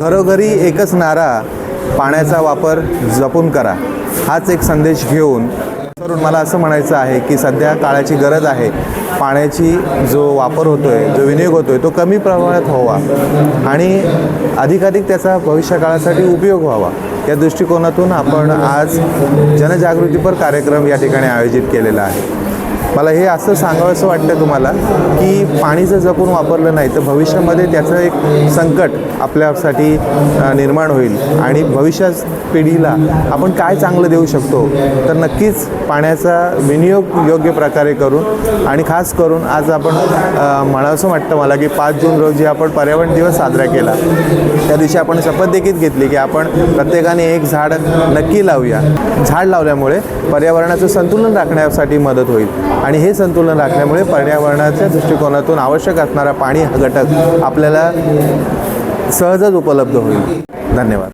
घरोघरी एकच नारा पाण्याचा वापर जपून करा. हाच एक संदेश घेऊन करून मला असं म्हणायचं आहे की सध्या काळाची गरज आहे. पाण्याची जो वापर होतो आहे जो विनियोग होतो आहे तो कमी प्रमाणात व्हावा आणि अधिकाधिक त्याचा भविष्य काळासाठी उपयोग व्हावा. या दृष्टिकोनातून आपण आज जनजागृतीपर कार्यक्रम या ठिकाणी आयोजित केलेला आहे. मला हे असं सांगावंसं वाटतं तुम्हाला की पाणी जर जपून वापरलं नाही तर भविष्यामध्ये त्याचं एक संकट आपल्यासाठी निर्माण होईल. आणि भविष्यात पिढीला आपण काय चांगलं देऊ शकतो तर नक्कीच पाण्याचा विनियोग योग्य प्रकारे करून आणि खास करून आज आपण अ, असं वाटतं मला की पाच जून रोजी आपण पर्यावरण दिवस साजरा केला. त्या दिवशी आपण शपथ देखील घेतली की आपण प्रत्येकाने एक झाड नक्की लावूया. झाड लावल्यामुळे पर्यावरणाचं संतुलन राखण्यासाठी मदत होईल. आणि हे संतुलन राखल्यामुळे पर्यावरणाच्या दृष्टिकोनातून आवश्यक असणारा पाणी हा घटक आपल्याला सहजच उपलब्ध होईल. धन्यवाद.